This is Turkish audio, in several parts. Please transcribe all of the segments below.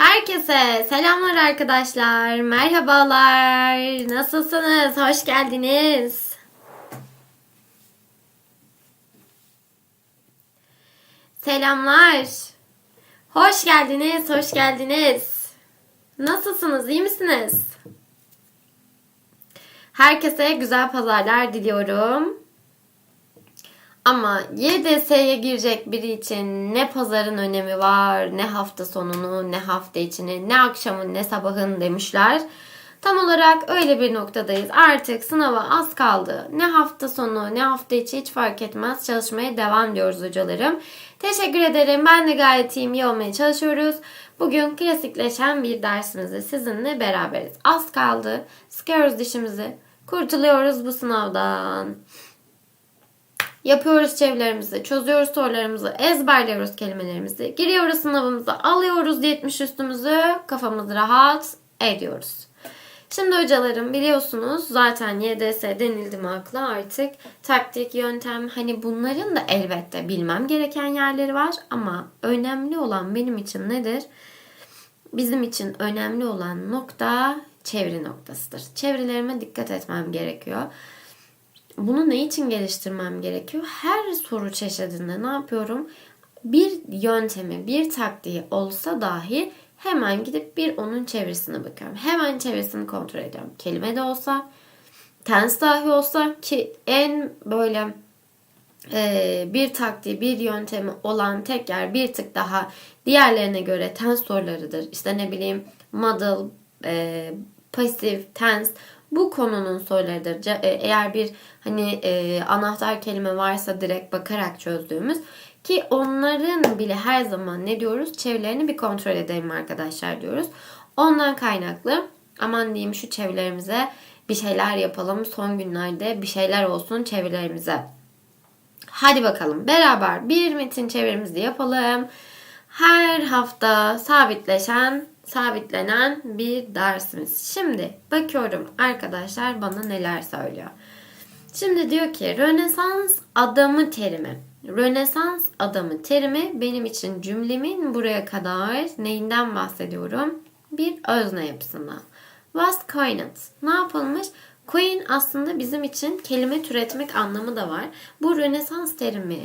Herkese selamlar arkadaşlar. Merhabalar. Nasılsınız? Hoş geldiniz. Selamlar. Hoş geldiniz. Hoş geldiniz. Nasılsınız? İyi misiniz? Herkese güzel pazarlar diliyorum. Ama YDS'ye girecek biri için ne pazarın önemi var, ne hafta sonunu, ne hafta içini, ne akşamın, ne sabahın demişler. Tam olarak öyle bir noktadayız. Artık sınava az kaldı. Ne hafta sonu, ne hafta içi hiç fark etmez. Çalışmaya devam ediyoruz hocalarım. Teşekkür ederim. Ben de gayet iyiyim. iyi olmaya çalışıyoruz. Bugün klasikleşen bir dersimizde sizinle beraberiz. Az kaldı. Sıkıyoruz dişimizi. Kurtuluyoruz bu sınavdan. Yapıyoruz çevrelerimizi, çözüyoruz sorularımızı, ezberliyoruz kelimelerimizi, giriyoruz sınavımıza, alıyoruz 70 üstümüzü, kafamızı rahat ediyoruz. Şimdi hocalarım biliyorsunuz zaten YDS denildi mi akla artık taktik, yöntem hani bunların da elbette bilmem gereken yerleri var ama önemli olan benim için nedir? Bizim için önemli olan nokta çeviri noktasıdır. Çevirilerime dikkat etmem gerekiyor. Bunu ne için geliştirmem gerekiyor? Her soru çeşidinde ne yapıyorum? Bir yöntemi, bir taktiği olsa dahi hemen gidip bir onun çevirisine bakıyorum. Hemen çevirisini kontrol ediyorum. Kelime de olsa, tens dahi olsa ki en böyle e, bir taktiği, bir yöntemi olan tek yer bir tık daha diğerlerine göre tens sorularıdır. İşte ne bileyim model, e, pasif, tens bu konunun sorularıdır. E, Eğer bir hani e, anahtar kelime varsa direkt bakarak çözdüğümüz ki onların bile her zaman ne diyoruz? Çevirilerini bir kontrol edelim arkadaşlar diyoruz. Ondan kaynaklı aman diyeyim şu çevirilerimize bir şeyler yapalım. Son günlerde bir şeyler olsun çevirilerimize. Hadi bakalım beraber bir metin çevirimizi yapalım. Her hafta sabitleşen, sabitlenen bir dersimiz. Şimdi bakıyorum arkadaşlar bana neler söylüyor. Şimdi diyor ki Rönesans adamı terimi. Rönesans adamı terimi benim için cümlemin buraya kadar neyinden bahsediyorum? Bir özne yapısından. Was coined. Ne yapılmış? Coin aslında bizim için kelime türetmek anlamı da var. Bu Rönesans terimi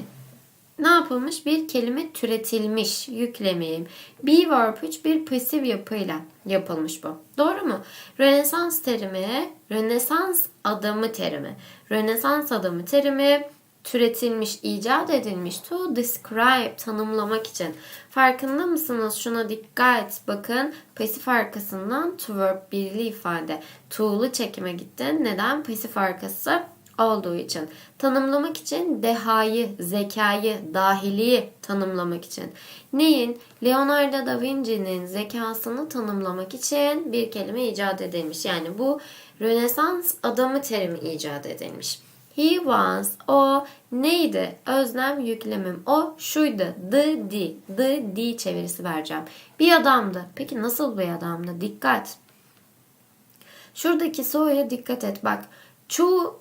ne yapılmış? Bir kelime türetilmiş, yüklemeyim. Be verb 3 bir pasif yapıyla yapılmış bu. Doğru mu? Rönesans terimi, Rönesans adamı terimi. Rönesans adamı terimi türetilmiş, icat edilmiş to describe, tanımlamak için. Farkında mısınız? Şuna dikkat. Bakın pasif arkasından to verb birli ifade. To'lu çekime gitti. Neden? Pasif arkası olduğu için. Tanımlamak için dehayı, zekayı, dahiliği tanımlamak için. Neyin? Leonardo da Vinci'nin zekasını tanımlamak için bir kelime icat edilmiş. Yani bu Rönesans adamı terimi icat edilmiş. He was, o neydi? Özlem yüklemim. O şuydu. The, the, the, the çevirisi vereceğim. Bir adamdı. Peki nasıl bir adamdı? Dikkat. Şuradaki so'ya dikkat et. Bak çoğu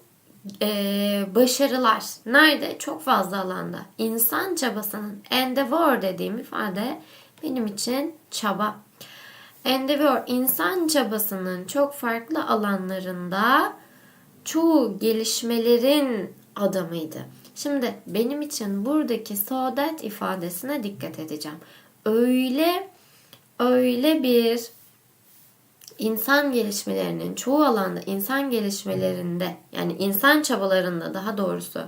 e, başarılar nerede? Çok fazla alanda. İnsan çabasının endeavor dediğim ifade benim için çaba. Endeavor insan çabasının çok farklı alanlarında çoğu gelişmelerin adamıydı. Şimdi benim için buradaki so that ifadesine dikkat edeceğim. Öyle öyle bir insan gelişmelerinin çoğu alanda insan gelişmelerinde yani insan çabalarında daha doğrusu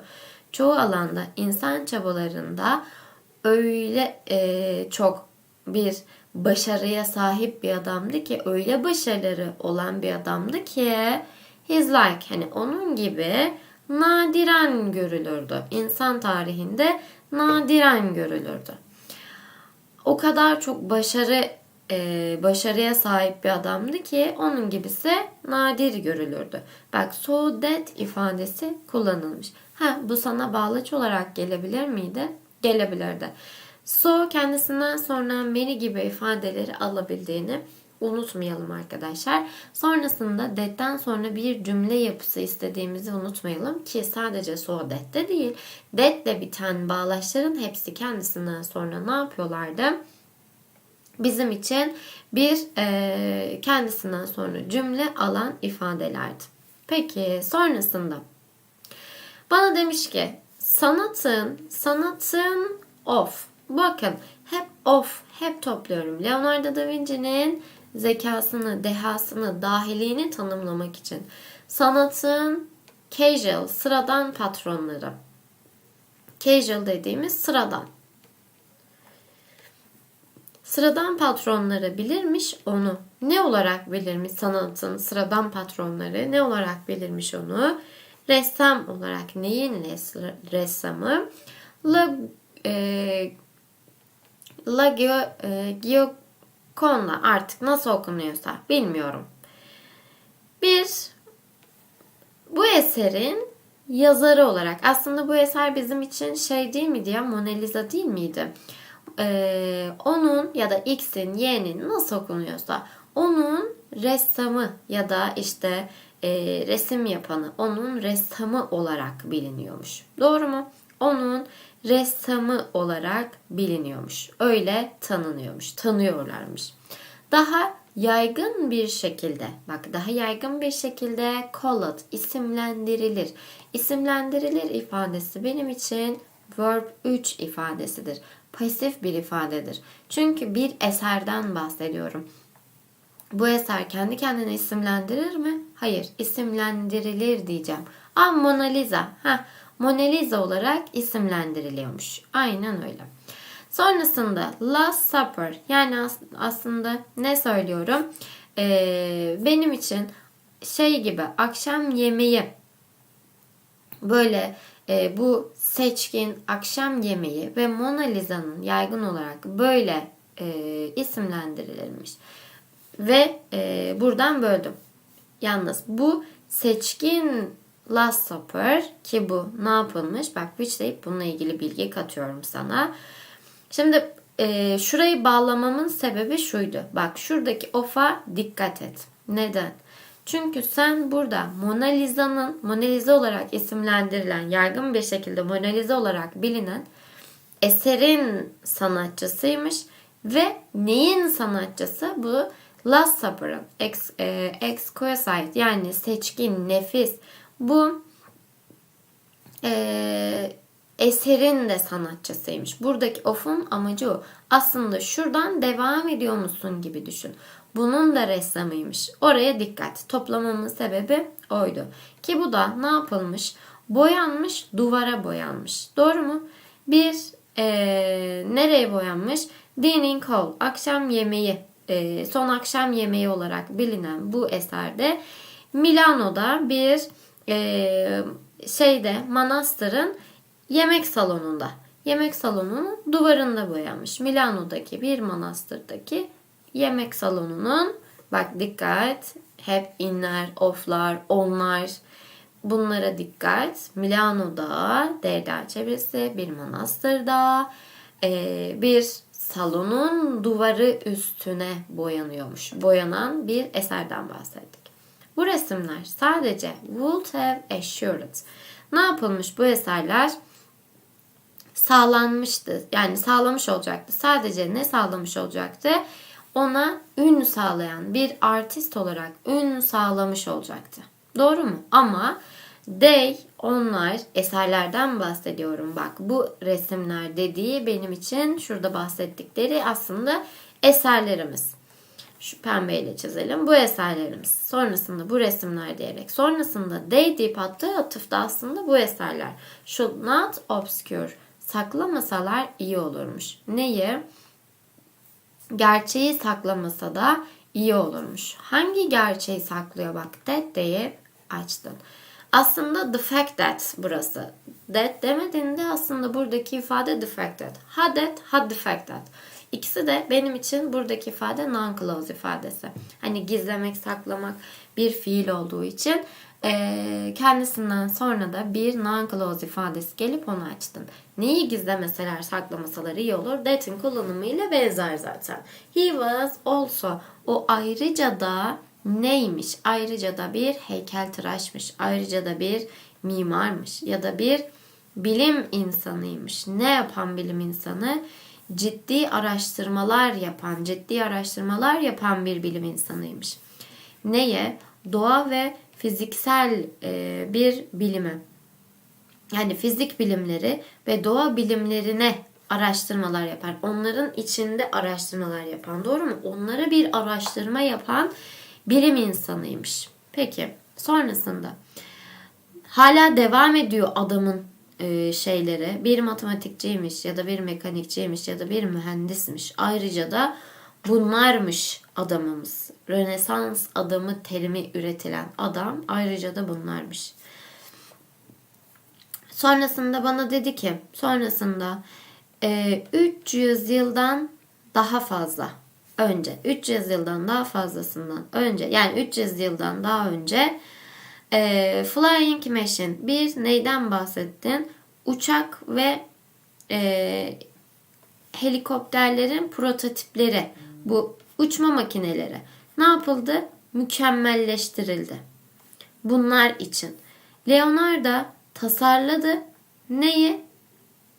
çoğu alanda insan çabalarında öyle e, çok bir başarıya sahip bir adamdı ki öyle başarıları olan bir adamdı ki his like hani onun gibi nadiren görülürdü. İnsan tarihinde nadiren görülürdü. O kadar çok başarı e, başarıya sahip bir adamdı ki onun gibisi nadir görülürdü. Bak so that ifadesi kullanılmış. Ha bu sana bağlaç olarak gelebilir miydi? Gelebilirdi. So kendisinden sonra Mary gibi ifadeleri alabildiğini unutmayalım arkadaşlar. Sonrasında that'ten sonra bir cümle yapısı istediğimizi unutmayalım ki sadece so that'te değil. That'le biten bağlaçların hepsi kendisinden sonra ne yapıyorlardı? Bizim için bir e, kendisinden sonra cümle alan ifadelerdi. Peki sonrasında bana demiş ki sanatın, sanatın of. Bakın hep of, hep topluyorum. Leonardo da Vinci'nin zekasını, dehasını, dahiliğini tanımlamak için. Sanatın casual, sıradan patronları. Casual dediğimiz sıradan. Sıradan patronları bilirmiş onu. Ne olarak bilirmiş sanatın sıradan patronları? Ne olarak bilirmiş onu? Ressam olarak neyin res- ressamı? La, e, La Gio, e, Gioconda artık nasıl okunuyorsa bilmiyorum. Bir bu eserin yazarı olarak aslında bu eser bizim için şey değil miydi ya Mona Lisa değil miydi? Ee, onun ya da X'in, Y'nin nasıl okunuyorsa onun ressamı ya da işte e, resim yapanı onun ressamı olarak biliniyormuş. Doğru mu? Onun ressamı olarak biliniyormuş. Öyle tanınıyormuş, tanıyorlarmış. Daha yaygın bir şekilde, bak daha yaygın bir şekilde called, isimlendirilir. İsimlendirilir ifadesi benim için verb 3 ifadesidir. Pasif bir ifadedir. Çünkü bir eserden bahsediyorum. Bu eser kendi kendine isimlendirir mi? Hayır, isimlendirilir diyeceğim. Aa Mona Lisa. Heh, Mona Lisa olarak isimlendiriliyormuş. Aynen öyle. Sonrasında Last Supper yani as- aslında ne söylüyorum? Ee, benim için şey gibi akşam yemeği böyle e, bu seçkin akşam yemeği ve Mona Lisa'nın yaygın olarak böyle e, isimlendirilmiş. Ve e, buradan böldüm. Yalnız bu seçkin Last Supper ki bu ne yapılmış? Bak which deyip bununla ilgili bilgi katıyorum sana. Şimdi e, şurayı bağlamamın sebebi şuydu. Bak şuradaki of'a dikkat et. Neden? Çünkü sen burada Mona Lisa'nın Mona Lisa olarak isimlendirilen, yaygın bir şekilde Mona Lisa olarak bilinen eserin sanatçısıymış ve neyin sanatçısı? Bu Last Supper'ın ex, e, exquisite yani seçkin, nefis. Bu e, eserin de sanatçısıymış. Buradaki of'un amacı o. Aslında şuradan devam ediyor musun gibi düşün. Bunun da ressamıymış. Oraya dikkat. Toplamamın sebebi oydu. Ki bu da ne yapılmış? Boyanmış, duvara boyanmış. Doğru mu? Bir e, nereye boyanmış? Dining Hall, akşam yemeği, e, son akşam yemeği olarak bilinen bu eserde Milano'da bir e, şeyde manastırın yemek salonunda yemek salonunun duvarında boyanmış. Milano'daki bir manastırdaki yemek salonunun bak dikkat hep inler, oflar, onlar bunlara dikkat. Milano'da Derda çevresi bir manastırda e, bir salonun duvarı üstüne boyanıyormuş. Boyanan bir eserden bahsettik. Bu resimler sadece would have assured. Ne yapılmış bu eserler? Sağlanmıştı. Yani sağlamış olacaktı. Sadece ne sağlamış olacaktı? Ona ün sağlayan bir artist olarak ün sağlamış olacaktı. Doğru mu? Ama they, onlar eserlerden bahsediyorum. Bak bu resimler dediği benim için şurada bahsettikleri aslında eserlerimiz. Şu pembeyle çizelim. Bu eserlerimiz. Sonrasında bu resimler diyerek. Sonrasında they deyip attığı atıfta aslında bu eserler. Should not obscure. Saklamasalar iyi olurmuş. Neyi? Gerçeği saklamasa da iyi olurmuş. Hangi gerçeği saklıyor bak that diye açtın. Aslında the fact that burası. That demediğinde aslında buradaki ifade the fact that. Ha that, ha the fact that. İkisi de benim için buradaki ifade non-clause ifadesi. Hani gizlemek, saklamak bir fiil olduğu için e, kendisinden sonra da bir non-clause ifadesi gelip onu açtın. Neyi gizlemeseler, saklamasalar iyi olur. That'in kullanımıyla benzer zaten. He was also. O ayrıca da neymiş? Ayrıca da bir heykeltıraşmış. Ayrıca da bir mimarmış. Ya da bir bilim insanıymış. Ne yapan bilim insanı? ciddi araştırmalar yapan, ciddi araştırmalar yapan bir bilim insanıymış. Neye? Doğa ve fiziksel e, bir bilime. Yani fizik bilimleri ve doğa bilimlerine araştırmalar yapan, onların içinde araştırmalar yapan, doğru mu? Onlara bir araştırma yapan bilim insanıymış. Peki, sonrasında hala devam ediyor adamın e, şeyleri. Bir matematikçiymiş ya da bir mekanikçiymiş ya da bir mühendismiş. Ayrıca da bunlarmış adamımız. Rönesans adamı terimi üretilen adam ayrıca da bunlarmış. Sonrasında bana dedi ki sonrasında e, 300 yıldan daha fazla önce 300 yıldan daha fazlasından önce yani 300 yıldan daha önce e, Flying Machine bir neyden bahsettin? Uçak ve e, helikopterlerin prototipleri bu uçma makineleri ne yapıldı? Mükemmelleştirildi. Bunlar için. Leonardo tasarladı. Neyi?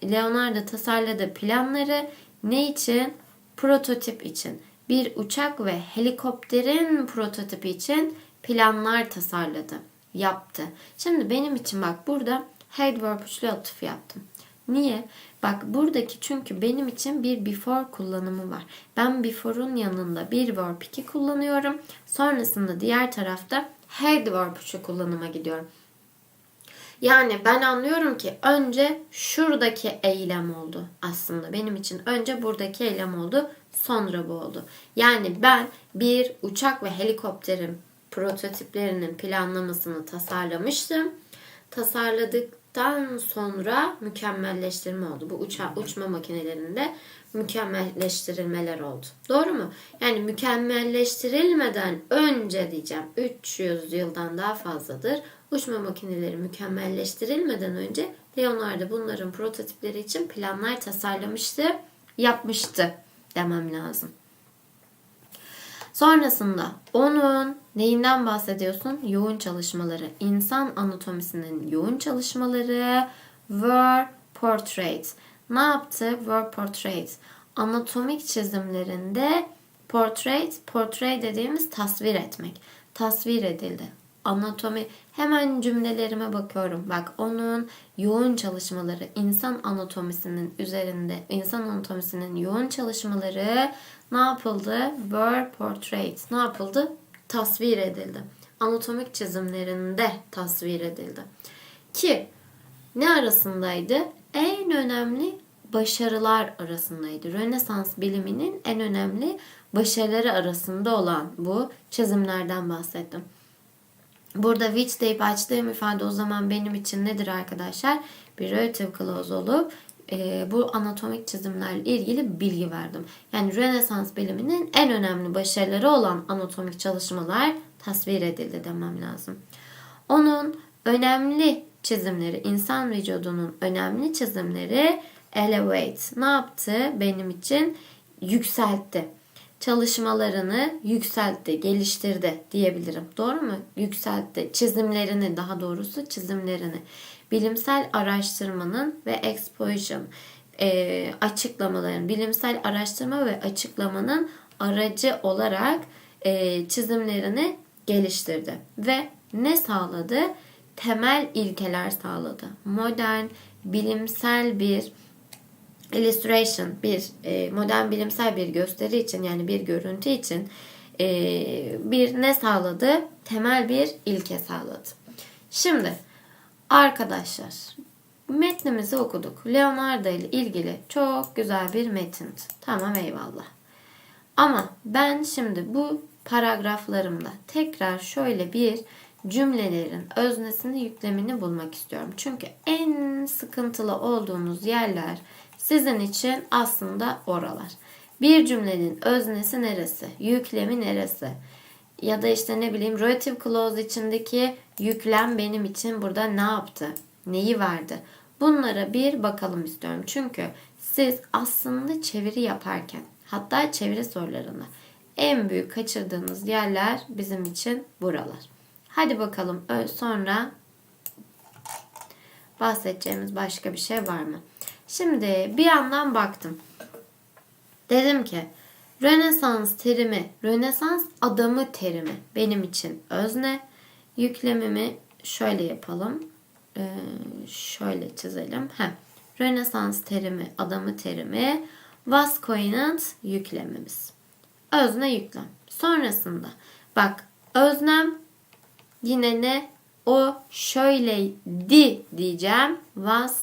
Leonardo tasarladı planları. Ne için? Prototip için. Bir uçak ve helikopterin prototipi için planlar tasarladı. Yaptı. Şimdi benim için bak burada head verb üçlü atıf yaptım. Niye? Bak buradaki çünkü benim için bir before kullanımı var. Ben before'un yanında bir verb 2 kullanıyorum. Sonrasında diğer tarafta had verb 3'ü kullanıma gidiyorum. Yani ben anlıyorum ki önce şuradaki eylem oldu aslında. Benim için önce buradaki eylem oldu, sonra bu oldu. Yani ben bir uçak ve helikopterin prototiplerinin planlamasını tasarlamıştım. Tasarladıktan sonra mükemmelleştirme oldu. Bu uça uçma makinelerinde mükemmelleştirilmeler oldu. Doğru mu? Yani mükemmelleştirilmeden önce diyeceğim 300 yıldan daha fazladır. Uçma makineleri mükemmelleştirilmeden önce Leonardo bunların prototipleri için planlar tasarlamıştı, yapmıştı demem lazım. Sonrasında onun neyinden bahsediyorsun? Yoğun çalışmaları. İnsan anatomisinin yoğun çalışmaları were portraits. Ne yaptı? Were portraits. Anatomik çizimlerinde portrait, portray dediğimiz tasvir etmek. Tasvir edildi. Anatomi hemen cümlelerime bakıyorum. Bak onun yoğun çalışmaları insan anatomisinin üzerinde insan anatomisinin yoğun çalışmaları ne yapıldı? Were portrayed. Ne yapıldı? Tasvir edildi. Anatomik çizimlerinde tasvir edildi. Ki ne arasındaydı? En önemli başarılar arasındaydı. Rönesans biliminin en önemli başarıları arasında olan bu çizimlerden bahsettim. Burada which deyip açtığım ifade o zaman benim için nedir arkadaşlar? Bir relative clause olup e, bu anatomik çizimlerle ilgili bilgi verdim. Yani Rönesans biliminin en önemli başarıları olan anatomik çalışmalar tasvir edildi demem lazım. Onun önemli çizimleri, insan vücudunun önemli çizimleri elevate ne yaptı benim için? Yükseltti. Çalışmalarını yükseltti, geliştirdi diyebilirim. Doğru mu? Yükseltti. Çizimlerini daha doğrusu çizimlerini bilimsel araştırmanın ve exposition e, açıklamaların, bilimsel araştırma ve açıklamanın aracı olarak e, çizimlerini geliştirdi. Ve ne sağladı? Temel ilkeler sağladı. Modern, bilimsel bir illustration, bir e, modern bilimsel bir gösteri için yani bir görüntü için e, bir ne sağladı? Temel bir ilke sağladı. Şimdi Arkadaşlar metnimizi okuduk. Leonardo ile ilgili çok güzel bir metin. Tamam eyvallah. Ama ben şimdi bu paragraflarımda tekrar şöyle bir cümlelerin öznesini yüklemini bulmak istiyorum. Çünkü en sıkıntılı olduğunuz yerler sizin için aslında oralar. Bir cümlenin öznesi neresi? Yüklemi neresi? Ya da işte ne bileyim relative clause içindeki yüklem benim için burada ne yaptı? Neyi verdi? Bunlara bir bakalım istiyorum. Çünkü siz aslında çeviri yaparken hatta çeviri sorularında en büyük kaçırdığınız yerler bizim için buralar. Hadi bakalım sonra bahsedeceğimiz başka bir şey var mı? Şimdi bir yandan baktım. Dedim ki Rönesans terimi, Rönesans adamı terimi benim için özne. Yüklemimi şöyle yapalım. Ee, şöyle çizelim. Heh. Rönesans terimi, adamı terimi, was coinant yüklemimiz. Özne yüklem. Sonrasında bak öznem yine ne? O şöyleydi diyeceğim. Was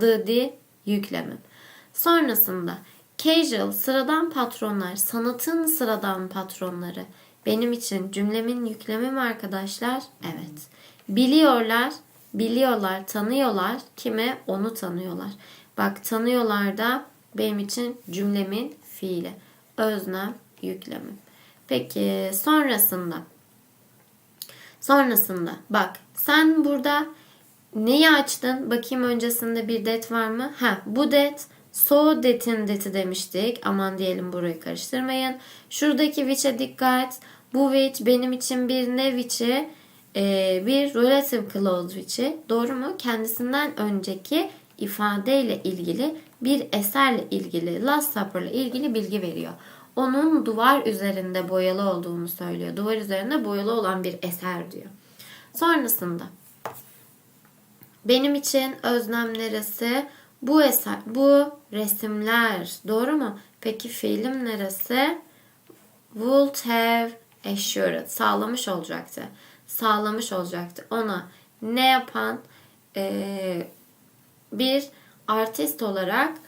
the di yüklemim. Sonrasında casual sıradan patronlar, sanatın sıradan patronları. Benim için cümlemin yüklemi mi arkadaşlar? Evet. Biliyorlar, biliyorlar, tanıyorlar. Kime? Onu tanıyorlar. Bak tanıyorlar da benim için cümlemin fiili. Öznem, yüklemim. Peki sonrasında Sonrasında bak sen burada neyi açtın? Bakayım öncesinde bir det var mı? Ha bu det so det'in deti demiştik. Aman diyelim burayı karıştırmayın. Şuradaki which'e dikkat. Bu which benim için bir ne which'i e, bir relative clause which'i. Doğru mu? Kendisinden önceki ifadeyle ilgili bir eserle ilgili Last Supper'la ilgili bilgi veriyor onun duvar üzerinde boyalı olduğunu söylüyor. Duvar üzerinde boyalı olan bir eser diyor. Sonrasında benim için öznem neresi? Bu eser, bu resimler. Doğru mu? Peki film neresi? Would have assured. Sağlamış olacaktı. Sağlamış olacaktı. Ona ne yapan ee, bir artist olarak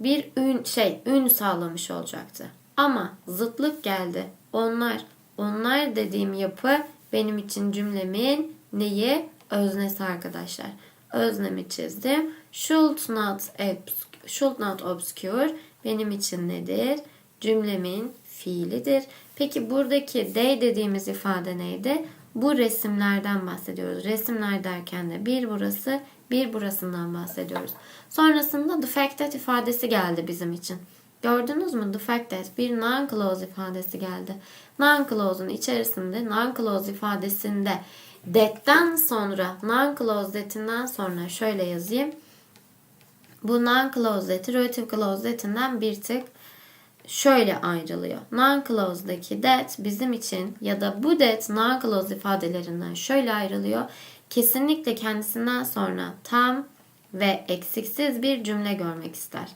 bir ün şey ün sağlamış olacaktı. Ama zıtlık geldi. Onlar, onlar dediğim yapı benim için cümlemin neyi? Öznesi arkadaşlar. Öznemi çizdim. Should not, should not obscure benim için nedir? Cümlemin fiilidir. Peki buradaki they dediğimiz ifade neydi? Bu resimlerden bahsediyoruz. Resimler derken de bir burası, bir burasından bahsediyoruz. Sonrasında the fact that ifadesi geldi bizim için. Gördünüz mü? The fact that bir non-clause ifadesi geldi. Non-clause'un içerisinde non-clause ifadesinde that'ten sonra non-clause that'inden sonra şöyle yazayım. Bu non-clause that'i relative clause that'inden bir tık şöyle ayrılıyor. Non-clause'daki that bizim için ya da bu that non-clause ifadelerinden şöyle ayrılıyor. Kesinlikle kendisinden sonra tam ve eksiksiz bir cümle görmek ister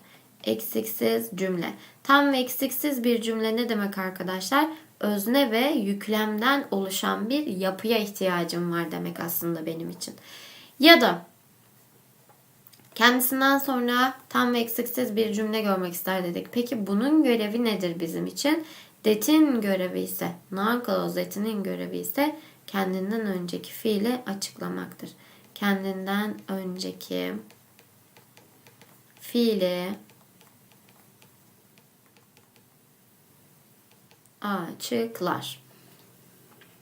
eksiksiz cümle. Tam ve eksiksiz bir cümle ne demek arkadaşlar? Özne ve yüklemden oluşan bir yapıya ihtiyacım var demek aslında benim için. Ya da kendisinden sonra tam ve eksiksiz bir cümle görmek ister dedik. Peki bunun görevi nedir bizim için? Det'in görevi ise, non-clause det'inin görevi ise kendinden önceki fiili açıklamaktır. Kendinden önceki fiili açıklar.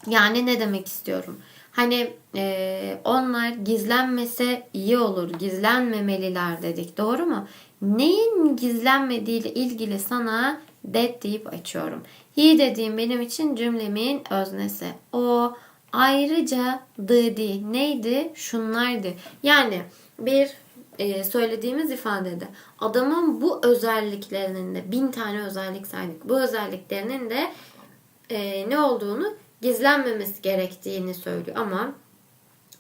Yani ne demek istiyorum? Hani e, onlar gizlenmese iyi olur, gizlenmemeliler dedik. Doğru mu? Neyin gizlenmediği ile ilgili sana that deyip açıyorum. He dediğim benim için cümlemin öznesi. O ayrıca dedi. Neydi? Şunlardı. Yani bir e, söylediğimiz ifadede adamın bu özelliklerinin de bin tane özellik saydık. Bu özelliklerinin de e, ne olduğunu gizlenmemesi gerektiğini söylüyor ama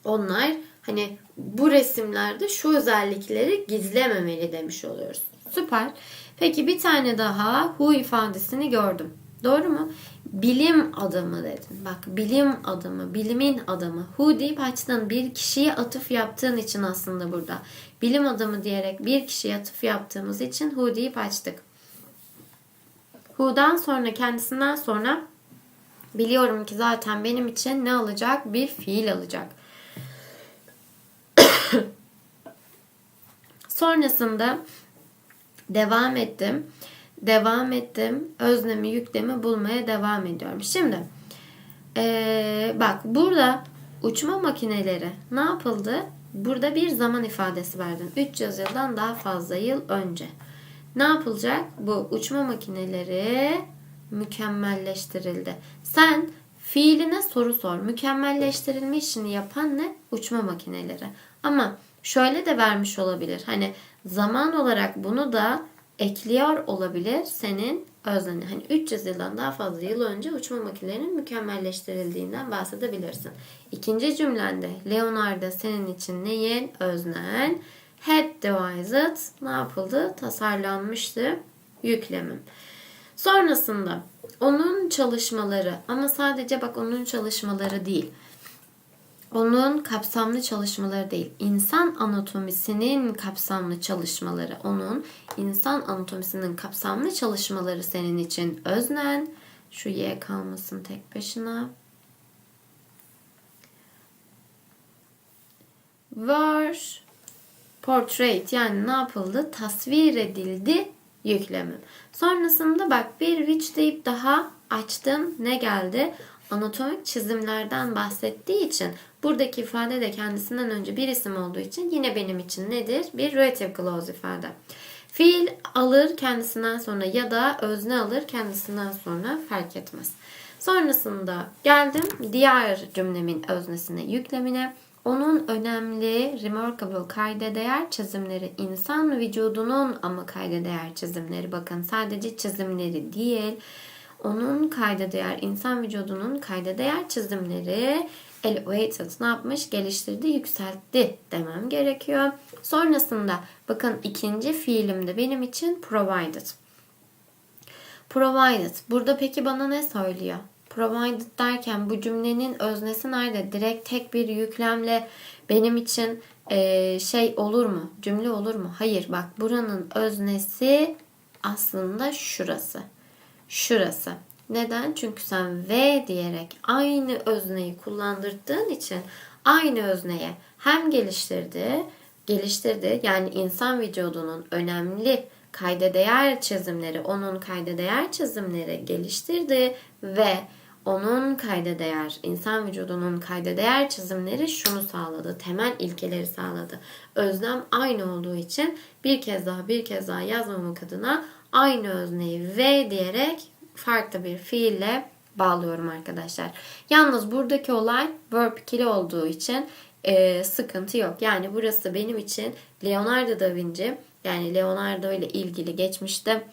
onlar hani bu resimlerde şu özellikleri gizlememeli demiş oluyoruz. Süper. Peki bir tane daha who ifadesini gördüm. Doğru mu? Bilim adamı dedim. Bak bilim adamı, bilimin adamı. Who deyip açtın. Bir kişiye atıf yaptığın için aslında burada. Bilim adamı diyerek bir kişiye atıf yaptığımız için who deyip açtık. Who'dan sonra kendisinden sonra biliyorum ki zaten benim için ne alacak? Bir fiil alacak. Sonrasında devam ettim devam ettim. Öznemi, yüklemi bulmaya devam ediyorum. Şimdi ee, bak burada uçma makineleri ne yapıldı? Burada bir zaman ifadesi verdin. 300 yıldan daha fazla yıl önce. Ne yapılacak? Bu uçma makineleri mükemmelleştirildi. Sen fiiline soru sor. Mükemmelleştirilme işini yapan ne? Uçma makineleri. Ama şöyle de vermiş olabilir. Hani zaman olarak bunu da ekliyor olabilir senin özneni. Hani 300 yıldan daha fazla yıl önce uçma makinelerinin mükemmelleştirildiğinden bahsedebilirsin. İkinci cümlende Leonardo senin için neyin? Öznen. Had devised ne yapıldı? Tasarlanmıştı. Yüklemim. Sonrasında onun çalışmaları ama sadece bak onun çalışmaları değil. Onun kapsamlı çalışmaları değil, insan anatomisinin kapsamlı çalışmaları, onun insan anatomisinin kapsamlı çalışmaları senin için öznen. Şu Y kalmasın tek başına. Var portrait yani ne yapıldı? Tasvir edildi yüklemim. Sonrasında bak bir which deyip daha açtım. Ne geldi? Anatomik çizimlerden bahsettiği için buradaki ifade de kendisinden önce bir isim olduğu için yine benim için nedir? Bir relative clause ifade. Fiil alır kendisinden sonra ya da özne alır kendisinden sonra fark etmez. Sonrasında geldim diğer cümlemin öznesine, yüklemine. Onun önemli, remarkable kayda değer çizimleri insan vücudunun ama kayda değer çizimleri. Bakın sadece çizimleri değil. Onun kayda değer, insan vücudunun kayda değer çizimleri elevated ne yapmış? Geliştirdi, yükseltti demem gerekiyor. Sonrasında bakın ikinci fiilimde benim için provided. Provided. Burada peki bana ne söylüyor? Provided derken bu cümlenin öznesi nerede? Direkt tek bir yüklemle benim için e, şey olur mu? Cümle olur mu? Hayır bak buranın öznesi aslında şurası. Şurası. Neden? Çünkü sen V diyerek aynı özneyi kullandırdığın için aynı özneye hem geliştirdi, geliştirdi yani insan vücudunun önemli kayda değer çizimleri, onun kayda değer çizimleri geliştirdi ve onun kayda değer, insan vücudunun kayda değer çizimleri şunu sağladı. Temel ilkeleri sağladı. Özlem aynı olduğu için bir kez daha bir kez daha yazmamak adına aynı özneyi V diyerek farklı bir fiille bağlıyorum arkadaşlar. Yalnız buradaki olay verb ikili olduğu için e, sıkıntı yok. Yani burası benim için Leonardo da Vinci yani Leonardo ile ilgili geçmişte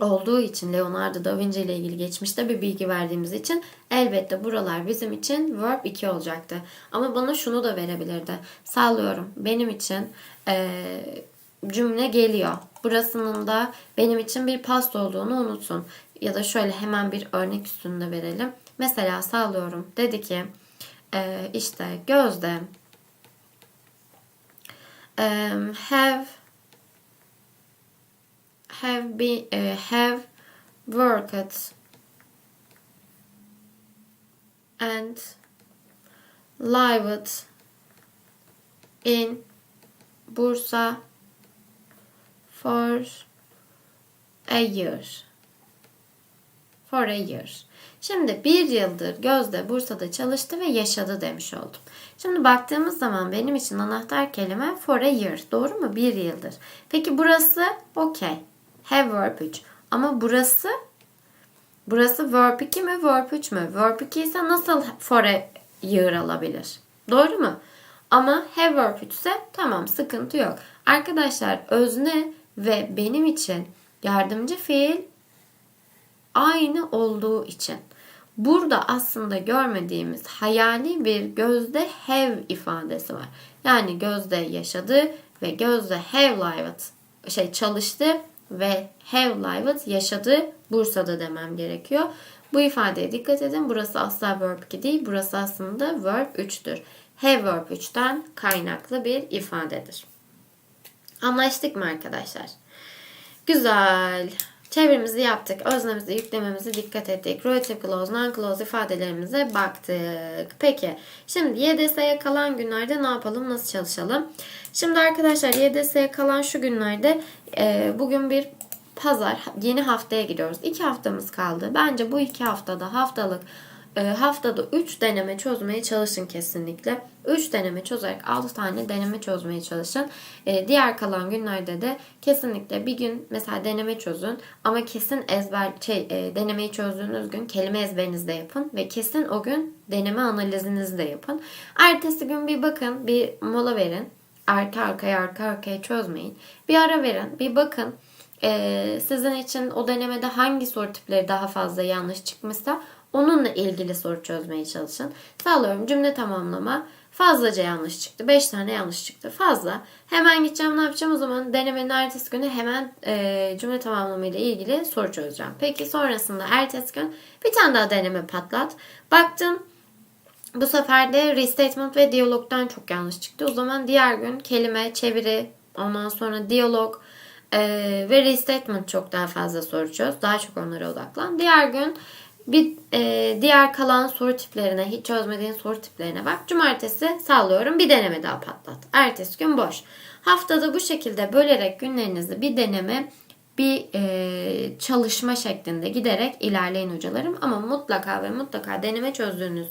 olduğu için Leonardo da Vinci ile ilgili geçmişte bir bilgi verdiğimiz için elbette buralar bizim için verb 2 olacaktı. Ama bana şunu da verebilirdi. Sağlıyorum. Benim için e, cümle geliyor. Burasının da benim için bir past olduğunu unutun. Ya da şöyle hemen bir örnek üstünde verelim. Mesela sağlıyorum. Dedi ki e, işte gözde um, have have been uh, have worked and lived in Bursa for a year. For a year. Şimdi bir yıldır Gözde Bursa'da çalıştı ve yaşadı demiş oldum. Şimdi baktığımız zaman benim için anahtar kelime for a year. Doğru mu? Bir yıldır. Peki burası okey. Have verb 3. Ama burası burası verb 2 mi verb 3 mü? Verb 2 ise nasıl for a year alabilir? Doğru mu? Ama have verb 3 ise tamam sıkıntı yok. Arkadaşlar özne ve benim için yardımcı fiil aynı olduğu için burada aslında görmediğimiz hayali bir gözde have ifadesi var. Yani gözde yaşadı ve gözde have lived şey çalıştı ve have lived yaşadı Bursa'da demem gerekiyor. Bu ifadeye dikkat edin. Burası asla verb 2 değil. Burası aslında verb 3'tür. Have verb 3'ten kaynaklı bir ifadedir. Anlaştık mı arkadaşlar? Güzel. Çevremizi yaptık. Öznemizi, yüklememizi dikkat ettik. Relative clause, non-clause ifadelerimize baktık. Peki. Şimdi YDS'ye kalan günlerde ne yapalım? Nasıl çalışalım? Şimdi arkadaşlar YDS'ye kalan şu günlerde e, bugün bir pazar yeni haftaya gidiyoruz. İki haftamız kaldı. Bence bu iki haftada haftalık haftada 3 deneme çözmeye çalışın kesinlikle. 3 deneme çözerek 6 tane deneme çözmeye çalışın. E, diğer kalan günlerde de kesinlikle bir gün mesela deneme çözün ama kesin ezber şey e, denemeyi çözdüğünüz gün kelime ezberinizi de yapın ve kesin o gün deneme analizinizi de yapın. Ertesi gün bir bakın, bir mola verin. Arka arkaya arka arkaya çözmeyin. Bir ara verin, bir bakın Ee, sizin için o denemede hangi soru tipleri daha fazla yanlış çıkmışsa onunla ilgili soru çözmeye çalışın. Sağlıyorum cümle tamamlama fazlaca yanlış çıktı. 5 tane yanlış çıktı. Fazla. Hemen gideceğim ne yapacağım o zaman denemenin ertesi günü hemen e, cümle tamamlama ile ilgili soru çözeceğim. Peki sonrasında ertesi gün bir tane daha deneme patlat. Baktım bu sefer de restatement ve diyalogdan çok yanlış çıktı. O zaman diğer gün kelime, çeviri, ondan sonra diyalog e, ve restatement çok daha fazla soru çöz. Daha çok onlara odaklan. Diğer gün bir e, diğer kalan soru tiplerine, hiç çözmediğin soru tiplerine bak. Cumartesi sağlıyorum bir deneme daha patlat. Ertesi gün boş. Haftada bu şekilde bölerek günlerinizi bir deneme, bir e, çalışma şeklinde giderek ilerleyin hocalarım. Ama mutlaka ve mutlaka deneme çözdüğünüz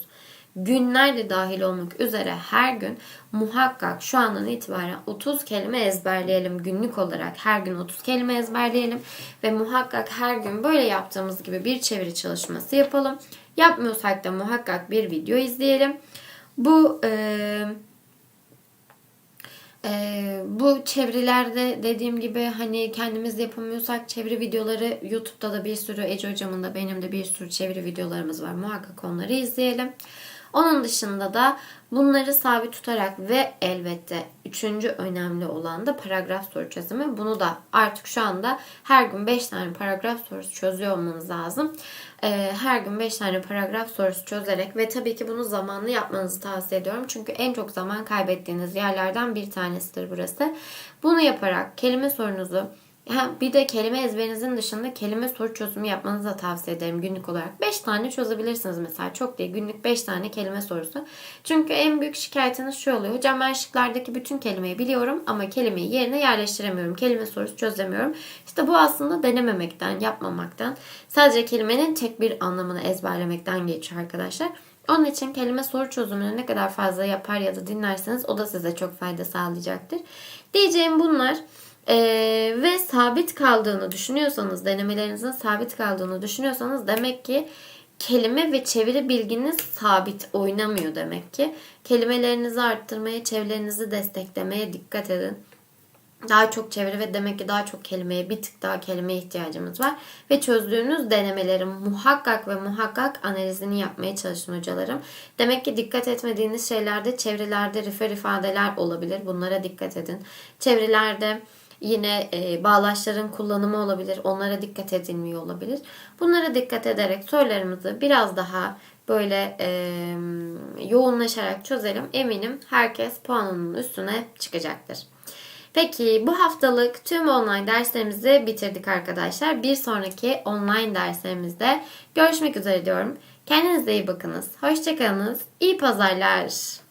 günler de dahil olmak üzere her gün muhakkak şu andan itibaren 30 kelime ezberleyelim günlük olarak her gün 30 kelime ezberleyelim ve muhakkak her gün böyle yaptığımız gibi bir çeviri çalışması yapalım. Yapmıyorsak da muhakkak bir video izleyelim. Bu e, ee, bu çevirilerde dediğim gibi hani kendimiz yapamıyorsak çeviri videoları YouTube'da da bir sürü Ece hocamın da benim de bir sürü çeviri videolarımız var. Muhakkak onları izleyelim. Onun dışında da bunları sabit tutarak ve elbette üçüncü önemli olan da paragraf soru çözümü. Bunu da artık şu anda her gün 5 tane paragraf sorusu çözüyor olmanız lazım. Ee, her gün 5 tane paragraf sorusu çözerek ve tabii ki bunu zamanlı yapmanızı tavsiye ediyorum. Çünkü en çok zaman kaybettiğiniz yerlerden bir tanesidir burası. Bunu yaparak kelime sorunuzu Ha, bir de kelime ezberinizin dışında kelime soru çözümü yapmanızı da tavsiye ederim günlük olarak. 5 tane çözebilirsiniz mesela. Çok değil. Günlük 5 tane kelime sorusu. Çünkü en büyük şikayetiniz şu oluyor. Hocam ben şıklardaki bütün kelimeyi biliyorum ama kelimeyi yerine yerleştiremiyorum. Kelime sorusu çözemiyorum. İşte bu aslında denememekten, yapmamaktan, sadece kelimenin tek bir anlamını ezberlemekten geçiyor arkadaşlar. Onun için kelime soru çözümünü ne kadar fazla yapar ya da dinlerseniz o da size çok fayda sağlayacaktır. Diyeceğim bunlar. Ee, ve sabit kaldığını düşünüyorsanız, denemelerinizin sabit kaldığını düşünüyorsanız demek ki kelime ve çeviri bilginiz sabit oynamıyor demek ki. Kelimelerinizi arttırmaya, çevirilerinizi desteklemeye dikkat edin. Daha çok çeviri ve demek ki daha çok kelimeye, bir tık daha kelimeye ihtiyacımız var. Ve çözdüğünüz denemelerin muhakkak ve muhakkak analizini yapmaya çalışın hocalarım. Demek ki dikkat etmediğiniz şeylerde çevirilerde refer ifadeler olabilir. Bunlara dikkat edin. Çevirilerde Yine e, bağlaçların kullanımı olabilir. Onlara dikkat edilmiyor olabilir. Bunlara dikkat ederek sorularımızı biraz daha böyle e, yoğunlaşarak çözelim. Eminim herkes puanının üstüne çıkacaktır. Peki bu haftalık tüm online derslerimizi bitirdik arkadaşlar. Bir sonraki online derslerimizde görüşmek üzere diyorum. Kendinize iyi bakınız. Hoşçakalınız. İyi pazarlar.